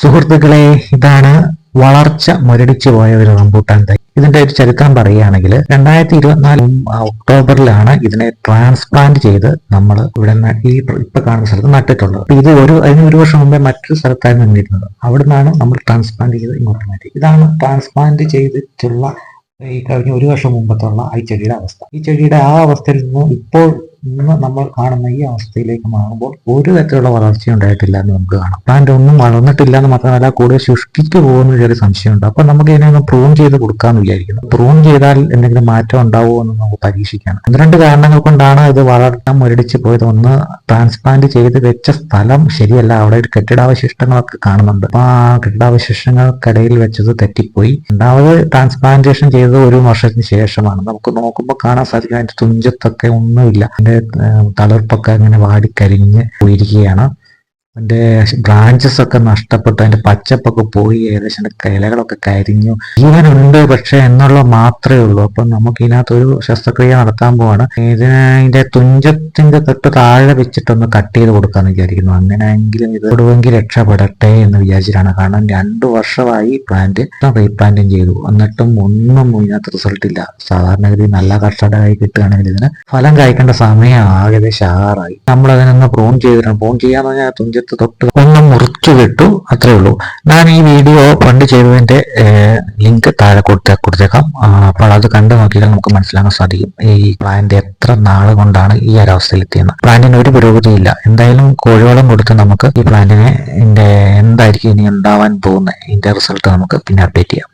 സുഹൃത്തുക്കളെ ഇതാണ് വളർച്ച മുരടിച്ചു പോയ ഒരു റംബൂട്ടാൻ തൈ. ഇതിന്റെ ഒരു ചരിത്രം പറയുകയാണെങ്കിൽ രണ്ടായിരത്തി ഇരുപത്തിനാല് ഒക്ടോബറിലാണ് ഇതിനെ ട്രാൻസ്പ്ലാന്റ് ചെയ്ത് നമ്മൾ ഇവിടെ ഈ ഇപ്പൊ കാണുന്ന സ്ഥലത്ത് നട്ടിട്ടുള്ളത്. ഇത് ഒരു അതിന് ഒരു വർഷം മുമ്പേ മറ്റൊരു സ്ഥലത്തായിരുന്നു നിന്നിരുന്നത് അവിടെ നിന്നാണ് നമ്മൾ ട്രാൻസ്പ്ലാന്റ് ചെയ്ത് ഇങ്ങോട്ട് മാറ്റി. ഇതാണ് ട്രാൻസ്പ്ലാന്റ് ചെയ്തിട്ടുള്ള ഈ കഴിഞ്ഞ ഒരു വർഷം മുമ്പത്തുള്ള ഈ ചെടിയുടെ അവസ്ഥ. ഈ ചെടിയുടെ ആ അവസ്ഥയിൽ നിന്നും ഇപ്പോൾ ഇന്ന് നമ്മൾ കാണുന്ന ഈ അവസ്ഥയിലേക്ക് മാറുമ്പോൾ ഒരു തരത്തിലുള്ള വളർച്ച ഉണ്ടായിട്ടില്ല എന്ന് നമുക്ക് കാണാം. പ്ലാന്റ് ഒന്നും വളർന്നിട്ടില്ല എന്ന് മാത്രമല്ല കൂടുതൽ ശുഷ്കിച്ചു പോകുന്ന ചെറിയ സംശയമുണ്ട്. അപ്പൊ നമുക്ക് ഇതിനെ പ്രൂൺ ചെയ്ത് കൊടുക്കാമെന്ന് വിചാരിക്കുന്നു. പ്രൂൺ ചെയ്താൽ എന്തെങ്കിലും മാറ്റം ഉണ്ടാവുമോ എന്ന് നമുക്ക് പരീക്ഷിക്കണം. ഒന്ന് രണ്ട് കാരണങ്ങൾ കൊണ്ടാണ് ഇത് വളർത്താൻ മുരടിച്ച് പോയത്. ഒന്ന് ട്രാൻസ്പ്ലാന്റ് ചെയ്ത് വെച്ച സ്ഥലം ശരിയല്ല. അവിടെ ഒരു കെട്ടിടാവശിഷ്ടങ്ങളൊക്കെ കാണുന്നുണ്ട്. അപ്പൊ ആ കെട്ടിടാവശിഷ്ടങ്ങൾക്കിടയിൽ വെച്ചത് തെറ്റിപ്പോയി. രണ്ടാമത് ട്രാൻസ്പ്ലാന്റേഷൻ ചെയ്തത് ഒരു വർഷത്തിന് ശേഷമാണ്. നമുക്ക് നോക്കുമ്പോൾ കാണാൻ സാധിക്കും അതിന്റെ തുഞ്ചത്തൊക്കെ ഒന്നുമില്ല. അതിന്റെ തളിർപ്പൊക്കെ അങ്ങനെ വാടിക്കരിഞ്ഞ് പോയിരിക്കുകയാണ്. അതിന്റെ ബ്രാഞ്ചസ് ഒക്കെ നഷ്ടപ്പെട്ടു. അതിന്റെ പച്ചപ്പൊക്കെ പോയി ഏകദേശം ഇലകളൊക്കെ കരിഞ്ഞു. ജീവനുണ്ട് പക്ഷേ എന്നുള്ള മാത്രമേ ഉള്ളൂ. അപ്പൊ നമുക്ക് ഇതിനകത്ത് ഒരു ശസ്ത്രക്രിയ നടത്താൻ പോവാണ്. ഇതിന് തുഞ്ചത്തിന്റെ തൊട്ട് താഴെ വെച്ചിട്ടൊന്ന് കട്ട് ചെയ്ത് കൊടുക്കാന്ന് വിചാരിക്കുന്നു. അങ്ങനെയെങ്കിലും ഇത് കൊടുവെങ്കിൽ രക്ഷപ്പെടട്ടെ എന്ന് വിചാരിച്ചിട്ടാണ്. കാരണം രണ്ടു വർഷമായി പ്ലാന്റ് റീപ്ലാന്റും ചെയ്തു. എന്നിട്ടും ഒന്നും ഇതിനകത്ത് റിസൾട്ട് ഇല്ല. സാധാരണഗതി നല്ല കർഷകരായി കിട്ടുകയാണെങ്കിൽ ഇതിന് ഫലം കായ്ക്കേണ്ട സമയം ഏകദേശം ആറായി നമ്മൾ അതിനൊന്ന് പ്രൂൺ ചെയ്തിട്ടുണ്ട് പ്രൂൺ ചെയ്യാന്ന് പറഞ്ഞാൽ തുഞ്ചത്ത് തൊട്ട് ഒന്ന് മുറിച്ചു വിട്ടു അത്രേ ഉള്ളൂ. ഞാൻ ഈ വീഡിയോ പണ്ട് ചെയ്തതിന്റെ ലിങ്ക് താഴെ കൊടുത്ത കൊടുത്തേക്കാം. അപ്പോൾ അത് കണ്ടു നോക്കിയാൽ നമുക്ക് മനസ്സിലാക്കാൻ സാധിക്കും. ഈ പ്ലാന്റ് എത്ര നാൾ കൊണ്ടാണ് ഈ ഒരവസ്ഥയിലെത്തിയെന്ന് പ്ലാന്റിന് ഒരു പുരോഗതിയില്ല. എന്തായാലും കോഴിവളം കൊടുത്ത് നമുക്ക് ഈ പ്ലാന്റിനെ എന്തായിരിക്കും ഇനി ഉണ്ടാവാൻ പോകുന്നത്? ഇതിന്റെ റിസൾട്ട് നമുക്ക് പിന്നെ അപ്ഡേറ്റ് ചെയ്യാം.